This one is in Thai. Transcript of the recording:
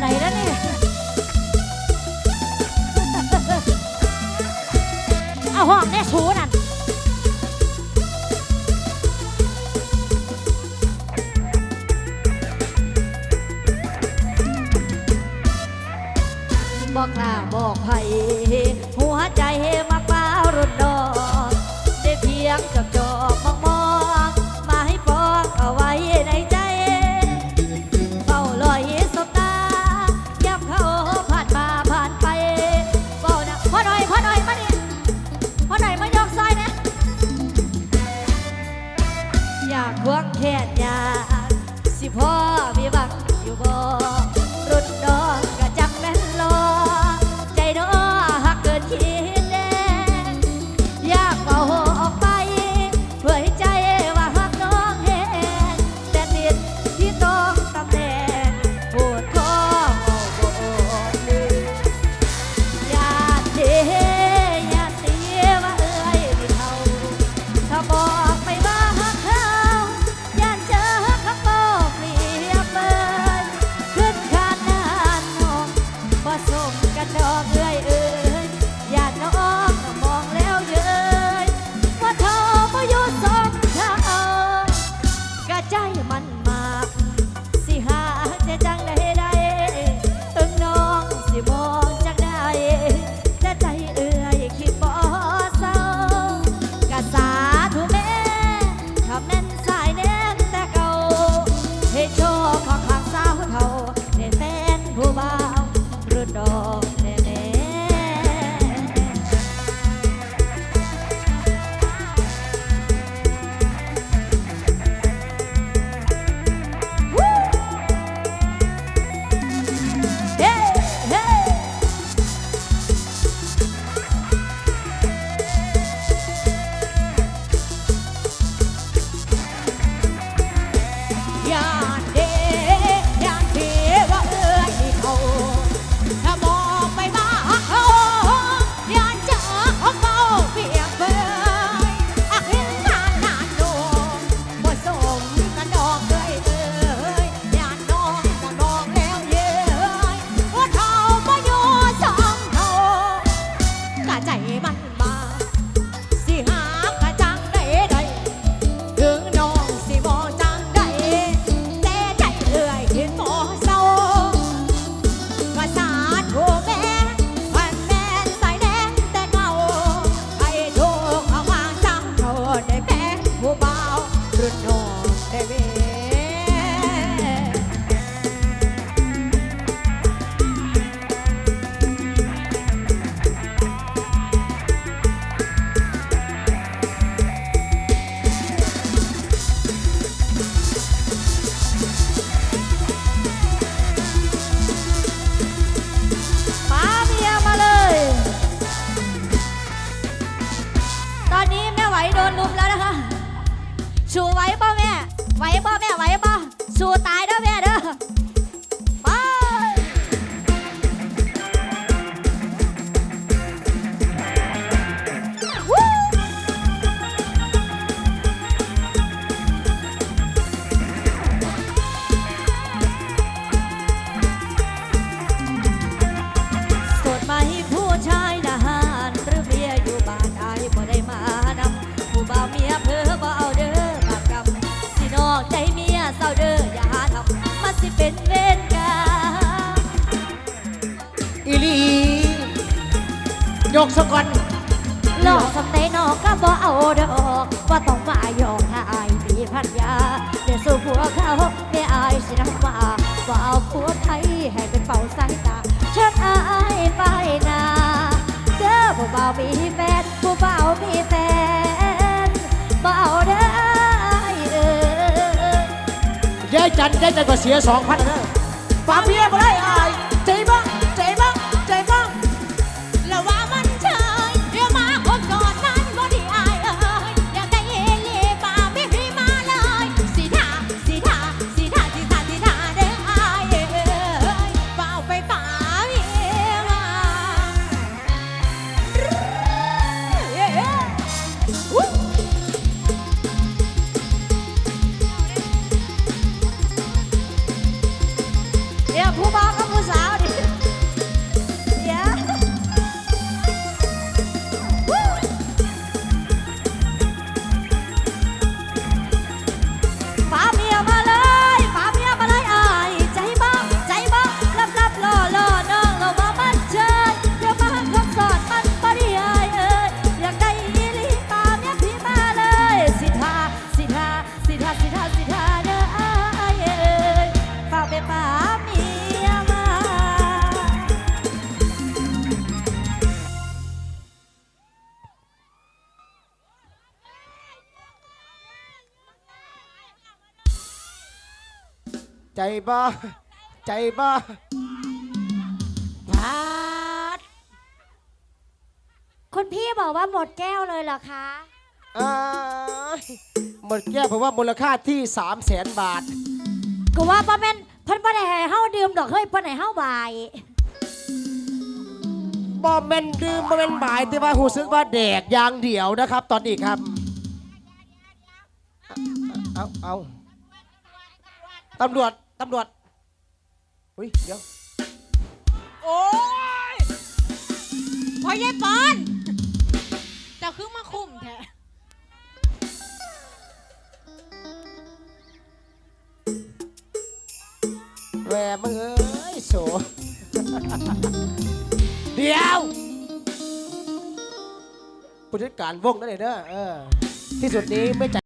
ไหนแล้วนี่เอาห้องได้ชูนั่นบอกลาบอกไผหัวใจมา แค่ยากสิพ่อมีบักอยู่บ่ love. สกอนหลอกสเตนอกก็บ่เอาดอกว่าต้องมาหยอกถ้าอายมีพันยาเดี๋ยวสู้ผัวเขาไม่อายสิน้ำมาว่าเอาผัวไทยให้เป็นเป่าสายตาเชิญอายไปนาเจอผู้เบ่ามีแฟนผู้เบ่ามีแฟนบ่าวเด้อยเออยายจันยายจันก็เสียสองพันเด้อฝาเมียมาได้ Ya, gua. ใจบ่ใจบ่พาดคุณพี่บอกว่าหมดแก้วเลยเหรอคะอ้ายหมดแก้วเพราะว่ามูลค่าที่3 0 0แสนบาทก็ว่าป้าแม่นเพิ่นบ่ได้ให้เฮาดื่มดอกเฮ้ยเพิ่นให้เฮาบายบ่แม่นดื่มบ่แม่นบ่ายแต่ว่าหูซึกว่าแดกอย่างเดียวนะครับ ตอนนี้ครับ เอาเอาตำรวจ ตำรวจอุ้ยเดี๋ยว โอ้ยพอยายปอนเจะคือมาคุมแท้แหวมึงเอ้ยโส เดี๋ยวผู้จัดการวงนั่นเองเด้อเออที่สุดนี้ไม่ใจ